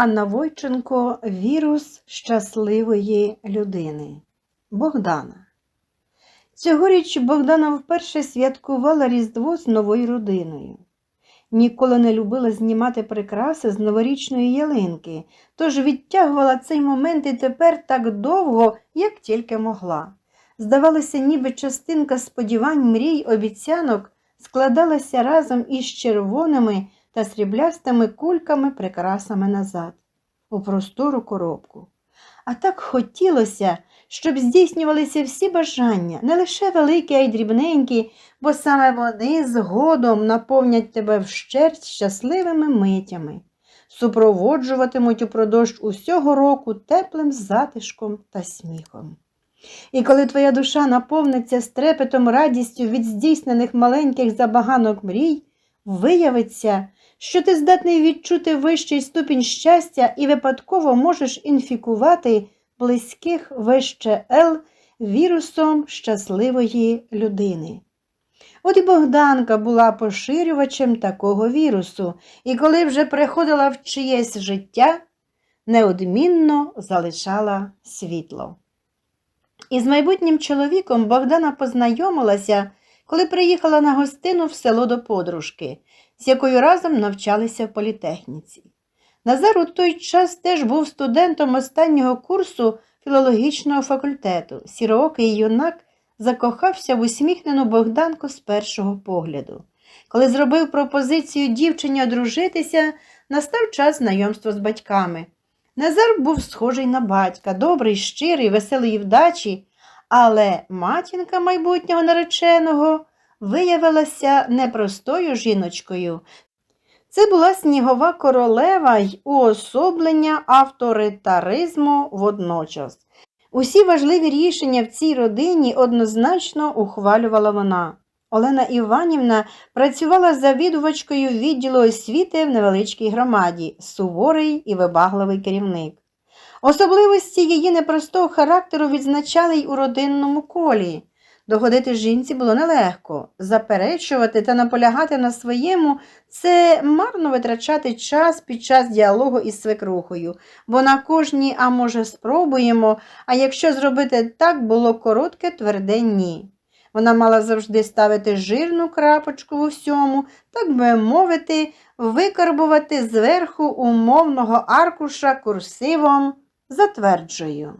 Анна Войченко Вірус щасливої людини. Богдана. Цьогоріч Богдана вперше святкувала Різдво з новою родиною. Ніколи не любила знімати прикраси з новорічної ялинки, тож відтягувала цей момент і тепер так довго, як тільки могла. Здавалося, ніби частинка сподівань, мрій, обіцянок складалася разом із червоними та сріблястими кульками прикрасами назад, у простору коробку. А так хотілося, щоб здійснювалися всі бажання, не лише великі, а й дрібненькі, бо саме вони згодом наповнять тебе вщерть щасливими митями, супроводжуватимуть упродовж усього року теплим затишком та сміхом. І коли твоя душа наповниться стрепетом радістю від здійснених маленьких забаганок мрій, виявиться, що ти здатний відчути вищий ступінь щастя і випадково можеш інфікувати близьких вище Л вірусом щасливої людини. От і Богданка була поширювачем такого вірусу, і коли вже приходила в чиєсь життя, неодмінно залишала світло. Із майбутнім чоловіком Богдана познайомилася, коли приїхала на гостину в село до подружки, з якою разом навчалися в політехніці. Назар у той час теж був студентом останнього курсу філологічного факультету. Сіроокий юнак закохався в усміхнену Богданку з першого погляду. Коли зробив пропозицію дівчині одружитися, настав час знайомства з батьками. Назар був схожий на батька, добрий, щирий, веселої вдачі, але матінка майбутнього нареченого виявилася непростою жіночкою. Це була снігова королева й уособлення авторитаризму водночас. Усі важливі рішення в цій родині однозначно ухвалювала вона. Олена Іванівна працювала завідувачкою відділу освіти в невеличкій громаді, суворий і вибагливий керівник. Особливості її непростого характеру відзначали й у родинному колі. Догодити жінці було нелегко. Заперечувати та наполягати на своєму це марно витрачати час під час діалогу із свекрухою, бо на кожній, а може, спробуємо, а якщо зробити так, було коротке, тверде ні. Вона мала завжди ставити жирну крапочку у всьому, так би мовити, викарбувати зверху умовного аркуша курсивом затверджую.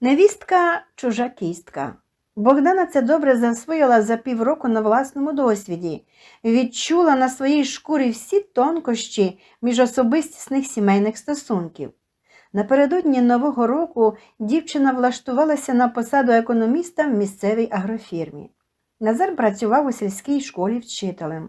Невістка чужа кістка. Богдана це добре засвоїла за півроку на власному досвіді, відчула на своїй шкурі всі тонкощі міжособистісних сімейних стосунків. Напередодні Нового року дівчина влаштувалася на посаду економіста в місцевій агрофірмі. Назар працював у сільській школі вчителем.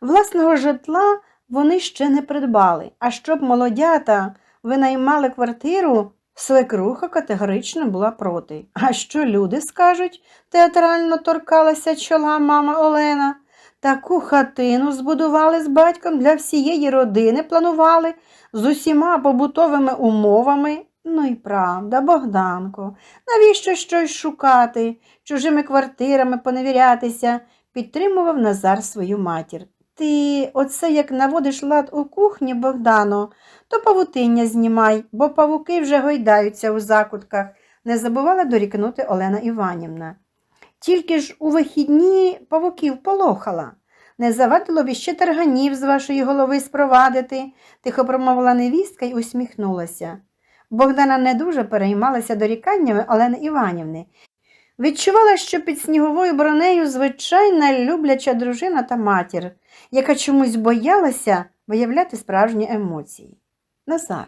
Власного житла вони ще не придбали, а щоб молодята винаймали квартиру, свекруха категорично була проти. А що люди скажуть? театрально торкалася чола мама Олена. Таку хатину збудували з батьком для всієї родини, планували з усіма побутовими умовами. Ну і правда, Богданко, навіщо щось шукати, чужими квартирами поневірятися, підтримував Назар свою матір. Ти оце як наводиш лад у кухні, Богдано, то павутиння знімай, бо павуки вже гойдаються у закутках, не забувала дорікнути Олена Іванівна. Тільки ж у вихідні павуків полохала. Не завадило б іще тарганів з вашої голови спровадити, тихо промовила невістка й усміхнулася. Богдана не дуже переймалася доріканнями Олени Іванівни. Відчувала, що під сніговою бронею звичайна любляча дружина та матір, яка чомусь боялася виявляти справжні емоції. Назар.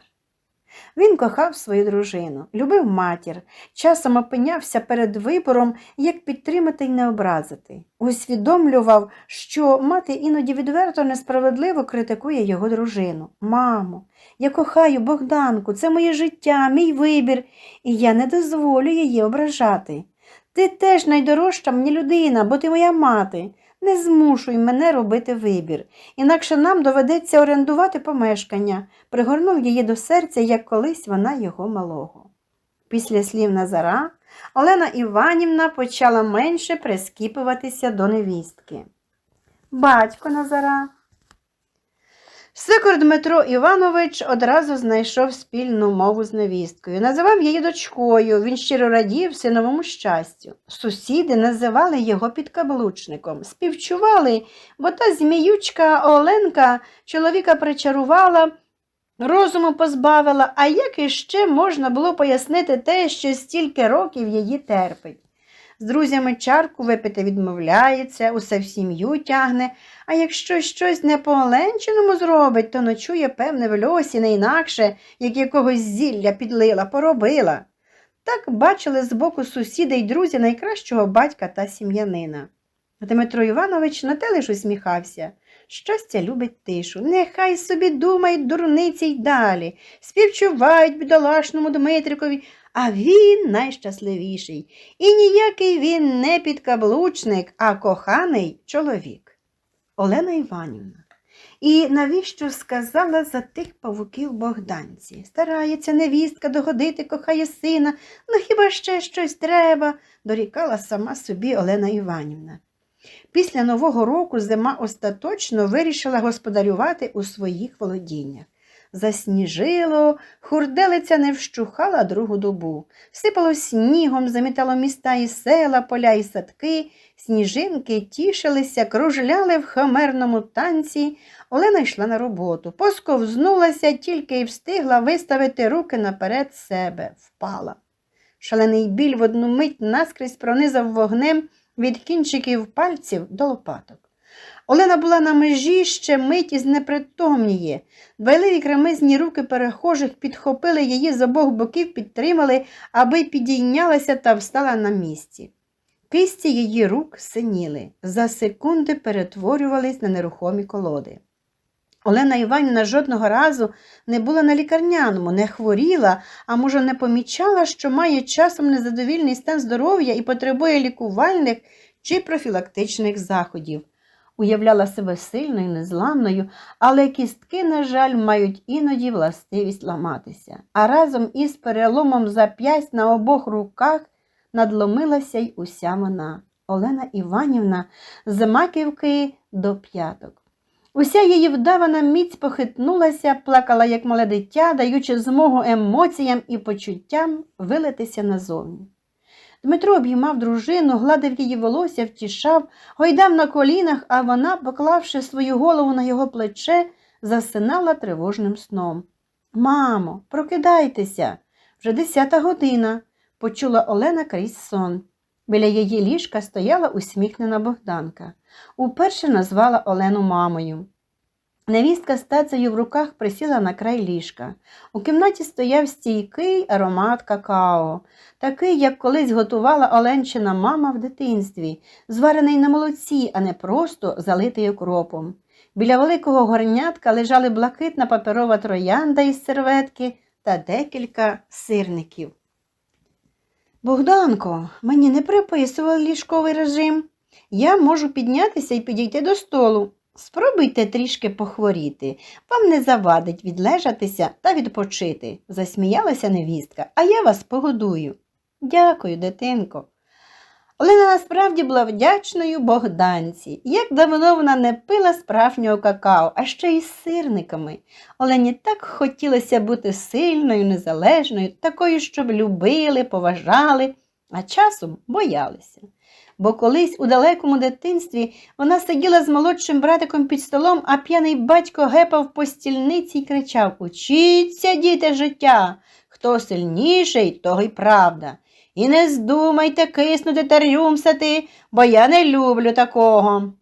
Він кохав свою дружину, любив матір, часом опинявся перед вибором, як підтримати й не образити. Усвідомлював, що мати іноді відверто несправедливо критикує його дружину. Мамо, я кохаю Богданку, це моє життя, мій вибір, і я не дозволю її ображати. Ти теж найдорожча мені людина, бо ти моя мати. Не змушуй мене робити вибір, інакше нам доведеться орендувати помешкання, пригорнув її до серця, як колись вона його малого. Після слів Назара Олена Іванівна почала менше прискіпуватися до невістки. Батько Назара. Свекор Дмитро Іванович одразу знайшов спільну мову з невісткою, називав її дочкою, він щиро радів синовому щастю. Сусіди називали його підкаблучником, співчували, бо та зміючка Оленка чоловіка причарувала, розуму позбавила, а як іще можна було пояснити те, що стільки років її терпить. З друзями чарку випити відмовляється, усе в сім'ю тягне, а якщо щось не по Оленчиному зробить, то ночує, певне, в льосі не інакше, як якогось зілля підлила, поробила. Так бачили збоку сусіди й друзі найкращого батька та сім'янина. Дмитро Іванович на те лиш усміхався. Щастя любить тишу. Нехай собі думають дурниці й далі, співчувають бідолашному Дмитрикові, а він найщасливіший. І ніякий він не підкаблучник, а коханий чоловік. Олена Іванівна. І навіщо сказала за тих павуків Богданці? Старається невістка догодити, кохає сина, ну хіба ще щось треба, дорікала сама собі Олена Іванівна. Після Нового року зима остаточно вирішила господарювати у своїх володіннях. Засніжило, хурделиця не вщухала другу добу. Сипало снігом, замітало міста і села, поля і садки, сніжинки тішилися, кружляли в химерному танці. Олена йшла на роботу, посковзнулася, тільки й встигла виставити руки наперед себе, впала. Шалений біль в одну мить наскрізь пронизав вогнем від кінчиків пальців до лопаток. Олена була на межі ще мить і знепритомніє. Двайливі кремезні руки перехожих підхопили її з обох боків, підтримали, аби підійнялася та встала на місці. Кисті її рук синіли, за секунди перетворювались на нерухомі колоди. Олена Іванівна жодного разу не була на лікарняному, не хворіла, а може, не помічала, що має часом незадовільний стан здоров'я і потребує лікувальних чи профілактичних заходів. Уявляла себе сильною, незламною, але кістки, на жаль, мають іноді властивість ламатися. А разом із переломом зап'ясть на обох руках надломилася й уся вона. Олена Іванівна з маківки до п'яток. Уся її вдавана міць похитнулася, плакала, як мале дитя, даючи змогу емоціям і почуттям вилитися назовні. Дмитро обіймав дружину, гладив її волосся, втішав, гойдав на колінах, а вона, поклавши свою голову на його плече, засинала тривожним сном. Мамо, прокидайтеся, вже десята година, почула Олена крізь сон. Біля її ліжка стояла усміхнена Богданка. Уперше назвала Олену мамою. Невістка з тацею в руках присіла на край ліжка. У кімнаті стояв стійкий аромат какао, такий, як колись готувала Оленчина мама в дитинстві, зварений на молоці, а не просто залитий окропом. Біля великого горнятка лежали блакитна паперова троянда із серветки та декілька сирників. Богданко, мені не приписували ліжковий режим. Я можу піднятися і підійти до столу. Спробуйте трішки похворіти, вам не завадить відлежатися та відпочити, засміялася невістка, а я вас погодую. Дякую, дитинко. Олена насправді була вдячною Богданці. Як давно вона не пила справжнього какао, а ще й з сирниками. Олені так хотілося бути сильною, незалежною, такою, щоб любили, поважали, а часом боялися бо колись у далекому дитинстві вона сиділа з молодшим братиком під столом, а п'яний батько гепав по стільниці й кричав Учіться, діти, життя! Хто сильніший, того й правда. І не здумайте киснути та рюмсати, бо я не люблю такого.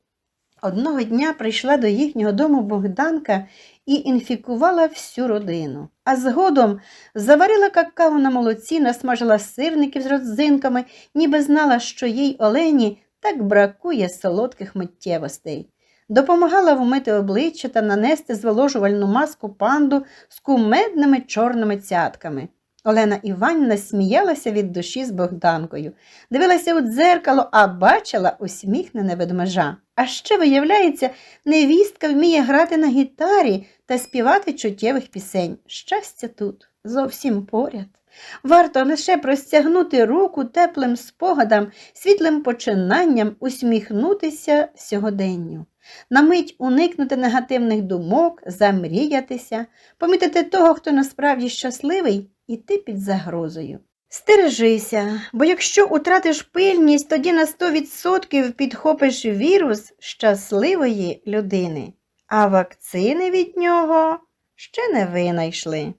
Одного дня прийшла до їхнього дому Богданка і інфікувала всю родину. А згодом заварила какао на молоці, насмажила сирників з родзинками, ніби знала, що їй Олені так бракує солодких миттєвостей. Допомагала вмити обличчя та нанести зволожувальну маску панду з кумедними чорними цятками. Олена Іванівна сміялася від душі з Богданкою, дивилася у дзеркало, а бачила усміхнене ведмежа. А ще, виявляється, невістка вміє грати на гітарі та співати чуттєвих пісень. Щастя тут, зовсім поряд. Варто лише простягнути руку теплим спогадам, світлим починанням, усміхнутися сьогоденню. На мить уникнути негативних думок, замріятися, помітити того, хто насправді щасливий, іти під загрозою. Стережися, бо якщо утратиш пильність, тоді на 100% підхопиш вірус щасливої людини, а вакцини від нього ще не винайшли.